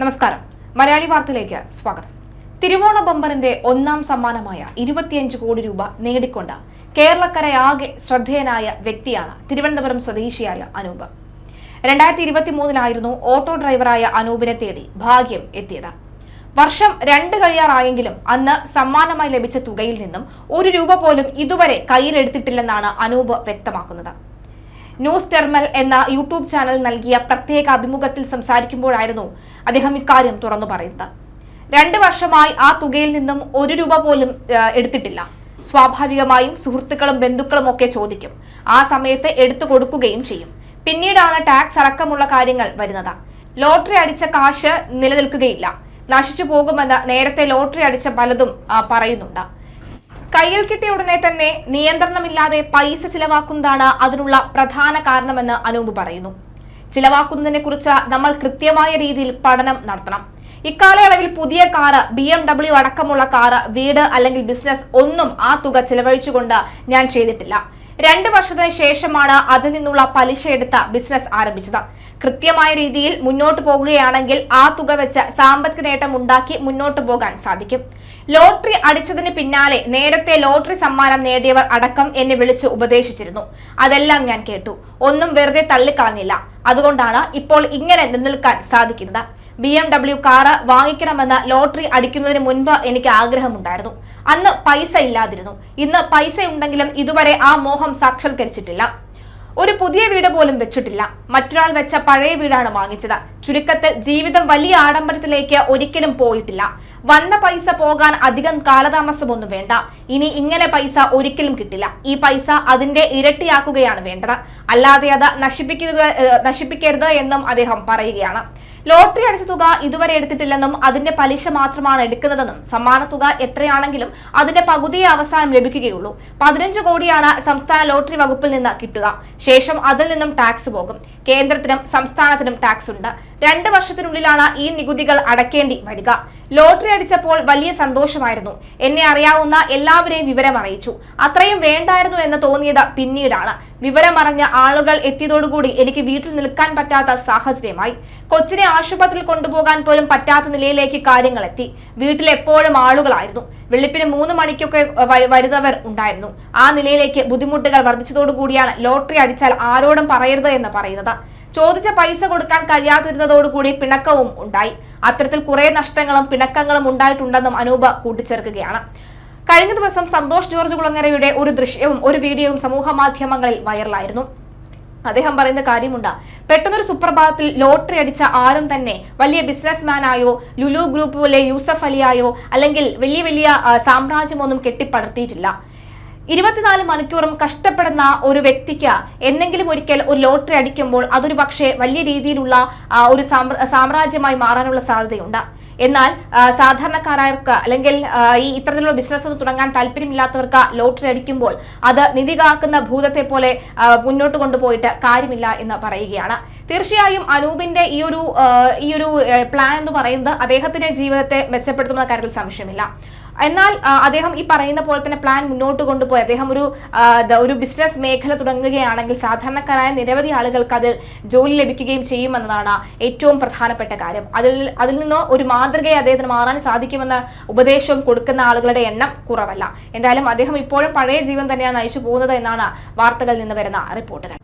നമസ്കാരം. മലയാളി വാർത്തയിലേക്ക് സ്വാഗതം. തിരുവോണ ബമ്പറിന്റെ ഒന്നാം സമ്മാനമായ ഇരുപത്തിയഞ്ച് കോടി രൂപ നേടിക്കൊണ്ട കേരളക്കര ആകെ ശ്രദ്ധേയനായ വ്യക്തിയാണ് തിരുവനന്തപുരം സ്വദേശിയായ അനൂപ്. രണ്ടായിരത്തി ഇരുപത്തി മൂന്നിലായിരുന്നു ഓട്ടോ ഡ്രൈവറായ അനൂപിനെ തേടി ഭാഗ്യം എത്തിയത്. വർഷം രണ്ട് കഴിയാറായെങ്കിലും അന്ന് സമ്മാനമായി ലഭിച്ച തുകയിൽ നിന്നും ഒരു രൂപ പോലും ഇതുവരെ കയ്യിലെടുത്തിട്ടില്ലെന്നാണ് അനൂപ് വ്യക്തമാക്കുന്നത്. ന്യൂസ് ടെർമൽ എന്ന യൂട്യൂബ് ചാനൽ നൽകിയ പ്രത്യേക അഭിമുഖത്തിൽ സംസാരിക്കുമ്പോഴായിരുന്നു അദ്ദേഹം ഇക്കാര്യം തുറന്നു പറയുന്നത്. രണ്ട് വർഷമായി ആ തുകയിൽ നിന്നും ഒരു രൂപ പോലും എടുത്തിട്ടില്ല. സ്വാഭാവികമായും സുഹൃത്തുക്കളും ബന്ധുക്കളും ഒക്കെ ചോദിക്കും. ആ സമയത്ത് എടുത്തു കൊടുക്കുകയും ചെയ്യും. പിന്നീടാണ് ടാക്സ് അടക്കമുള്ള കാര്യങ്ങൾ വരുന്നത്. ലോട്ടറി അടിച്ച കാശ് നിലനിൽക്കുകയില്ല. നശിച്ചു പോകുമെന്ന് നേരത്തെ ലോട്ടറി അടിച്ച പലതും പറയുന്നുണ്ട്. കയ്യിൽ കിട്ടിയ ഉടനെ തന്നെ നിയന്ത്രണമില്ലാതെ പൈസ ചിലവാക്കുന്നതാണ് അതിനുള്ള പ്രധാന കാരണമെന്ന് അനൂപ് പറയുന്നു. ചിലവാക്കുന്നതിനെ കുറിച്ച് നമ്മൾ കൃത്യമായ രീതിയിൽ പഠനം നടത്തണം. ഇക്കാലയളവിൽ പുതിയ കാറ് ബി എം ഡബ്ല്യു അടക്കമുള്ള കാറ് വീട് അല്ലെങ്കിൽ ബിസിനസ് ഒന്നും ആ തുക ചിലവഴിച്ചുകൊണ്ട് ഞാൻ ചെയ്തിട്ടില്ല. രണ്ട് വർഷത്തിന് ശേഷമാണ് അതിൽ നിന്നുള്ള പലിശ എടുത്ത ബിസിനസ് ആരംഭിച്ചത്. കൃത്യമായ രീതിയിൽ മുന്നോട്ട് പോകുകയാണെങ്കിൽ ആ തുക വെച്ച് സാമ്പത്തിക നേട്ടം ഉണ്ടാക്കി മുന്നോട്ട് പോകാൻ സാധിക്കും. ലോട്ടറി അടിച്ചതിന് പിന്നാലെ നേരത്തെ ലോട്ടറി സമ്മാനം നേടിയവർ അടക്കം എന്നെ വിളിച്ച് ഉപദേശിച്ചിരുന്നു. അതെല്ലാം ഞാൻ കേട്ടു. ഒന്നും വെറുതെ തള്ളിക്കളഞ്ഞില്ല. അതുകൊണ്ടാണ് ഇപ്പോൾ ഇങ്ങനെ നിലനിൽക്കാൻ സാധിക്കുന്നത്. ബി എം ഡബ്ല്യു കാറ് വാങ്ങിക്കണമെന്ന് ലോട്ടറി അടിക്കുന്നതിന് മുൻപ് എനിക്ക് ആഗ്രഹമുണ്ടായിരുന്നു. അന്ന് പൈസ ഇല്ലാതിരുന്നു. ഇന്ന് പൈസ ഉണ്ടെങ്കിലും ഇതുവരെ ആ മോഹം സാക്ഷാത്കരിച്ചിട്ടില്ല. ഒരു പുതിയ വീട് പോലും വെച്ചിട്ടില്ല. മറ്റൊരാൾ വെച്ച പഴയ വീടാണ് വാങ്ങിച്ചത്. ചുരുക്കത്തിൽ ജീവിതം വലിയ ആഡംബരത്തിലേക്ക് ഒരിക്കലും പോയിട്ടില്ല. വന്ന പൈസ പോകാൻ അധികം കാലതാമസമൊന്നും വേണ്ട. ഇനി ഇങ്ങനെ പൈസ ഒരിക്കലും കിട്ടില്ല. ഈ പൈസ അതിന്റെ ഇരട്ടിയാക്കുകയാണ് വേണ്ടത്. അല്ലാതെ അത് നശിപ്പിക്കുക നശിപ്പിക്കരുത് എന്നും അദ്ദേഹം പറയുകയാണ്. ലോട്ടറി അടിച്ച തുക ഇതുവരെ എടുത്തിട്ടില്ലെന്നും അതിന്റെ പലിശ മാത്രമാണ് എടുക്കുന്നതെന്നും സമ്മാന തുക എത്രയാണെങ്കിലും അതിന്റെ പകുതിയെ അവസാനം ലഭിക്കുകയുള്ളൂ. പതിനഞ്ച് കോടിയാണ് സംസ്ഥാന ലോട്ടറി വകുപ്പിൽ നിന്ന് കിട്ടുക. ശേഷം അതിൽ നിന്നും ടാക്സ് പോകും. കേന്ദ്രത്തിനും സംസ്ഥാനത്തിനും ടാക്സ് ഉണ്ട്. രണ്ട് വർഷത്തിനുള്ളിലാണ് ഈ നികുതികൾ അടയ്ക്കേണ്ടി വരിക. ലോട്ടറി അടിച്ചപ്പോൾ വലിയ സന്തോഷമായിരുന്നു. എന്നെ അറിയാവുന്ന എല്ലാവരെയും വിവരം അറിയിച്ചു. അത്രയും വേണ്ടായിരുന്നു എന്ന് തോന്നിയത് പിന്നീടാണ്. വിവരമറിഞ്ഞ ആളുകൾ എത്തിയതോടുകൂടി എനിക്ക് വീട്ടിൽ നിൽക്കാൻ പറ്റാത്ത സാഹചര്യമായി. കൊച്ചിനെ ആശുപത്രിയിൽ കൊണ്ടുപോകാൻ പോലും പറ്റാത്ത നിലയിലേക്ക് കാര്യങ്ങൾ എത്തി. വീട്ടിൽ എപ്പോഴും ആളുകളായിരുന്നു. വെളുപ്പിന് മൂന്ന് മണിക്കൊക്കെ വരുന്നവർ ഉണ്ടായിരുന്നു. ആ നിലയിലേക്ക് ബുദ്ധിമുട്ടുകൾ വർദ്ധിച്ചതോടുകൂടിയാണ് ലോട്ടറി അടിച്ചാൽ ആരോടും പറയരുത് എന്ന് പറയുന്നത്. ചോദിച്ച പൈസ കൊടുക്കാൻ കഴിയാതിരുന്നതോടുകൂടി പിണക്കവും ഉണ്ടായി. അത്തരത്തിൽ കുറെ നഷ്ടങ്ങളും പിണക്കങ്ങളും ഉണ്ടായിട്ടുണ്ടെന്നും അനൂപ് കൂട്ടിച്ചേർക്കുകയാണ്. കഴിഞ്ഞ ദിവസം സന്തോഷ് ജോർജ് കുളങ്ങരയുടെ ഒരു ദൃശ്യവും ഒരു വീഡിയോയും സമൂഹ മാധ്യമങ്ങളിൽ വൈറലായിരുന്നു. അദ്ദേഹം പറയുന്ന കാര്യമുണ്ട്. പെട്ടെന്നൊരു സുപ്രഭാതത്തിൽ ലോട്ടറി അടിച്ച ആരും തന്നെ വലിയ ബിസിനസ്മാൻ ആയോ ലുലു ഗ്രൂപ്പ് പോലെ യൂസഫ് അലിയായോ അല്ലെങ്കിൽ വലിയ വലിയ സാമ്രാജ്യമൊന്നും കെട്ടിപ്പടുത്തിയിട്ടില്ല ഇരുപത്തിനാല് മണിക്കൂറും കഷ്ടപ്പെടുന്ന ഒരു വ്യക്തിക്ക് എന്തെങ്കിലും ഒരിക്കൽ ഒരു ലോട്ടറി അടിക്കുമ്പോൾ അതൊരു പക്ഷേ വലിയ രീതിയിലുള്ള ഒരു സാമ്രാജ്യമായി മാറാനുള്ള സാധ്യതയുണ്ട്. എന്നാൽ സാധാരണക്കാരായവർക്ക് അല്ലെങ്കിൽ ഈ ഇത്തരത്തിലുള്ള ബിസിനസ് ഒന്നും തുടങ്ങാൻ താല്പര്യമില്ലാത്തവർക്ക് ലോട്ടറി അടിക്കുമ്പോൾ അത് നിധി കാക്കുന്ന ഭൂതത്തെ പോലെ മുന്നോട്ട് കൊണ്ടുപോയിട്ട് കാര്യമില്ല എന്ന് പറയുകയാണ്. തീർച്ചയായും അനൂപിന്റെ ഈ ഒരു ഈ ഒരു പ്ലാൻ എന്ന് പറയുന്നത് അദ്ദേഹത്തിന്റെ ജീവിതത്തെ മെച്ചപ്പെടുത്തുന്ന കാര്യത്തിൽ സംശയമില്ല. എന്നാൽ അദ്ദേഹം ഈ പറയുന്ന പോലെ തന്നെ പ്ലാൻ മുന്നോട്ട് കൊണ്ടുപോയി. അദ്ദേഹം ഒരു ഒരു ബിസിനസ് മേഖല തുടങ്ങുകയാണെങ്കിൽ സാധാരണക്കാരായ നിരവധി ആളുകൾക്ക് അതിൽ ജോലി ലഭിക്കുകയും ചെയ്യുമെന്നതാണ് ഏറ്റവും പ്രധാനപ്പെട്ട കാര്യം. അതിൽ അതിൽ നിന്ന് ഒരു മാതൃകയെ അദ്ദേഹത്തിന് മാറാൻ സാധിക്കുമെന്ന ഉപദേശം കൊടുക്കുന്ന ആളുകളുടെ എണ്ണം കുറവല്ല. എന്തായാലും അദ്ദേഹം ഇപ്പോഴും പഴയ ജീവൻ തന്നെയാണ് നയിച്ചു പോകുന്നത് എന്നാണ് വാർത്തകളിൽ നിന്ന് വരുന്ന റിപ്പോർട്ടുകൾ.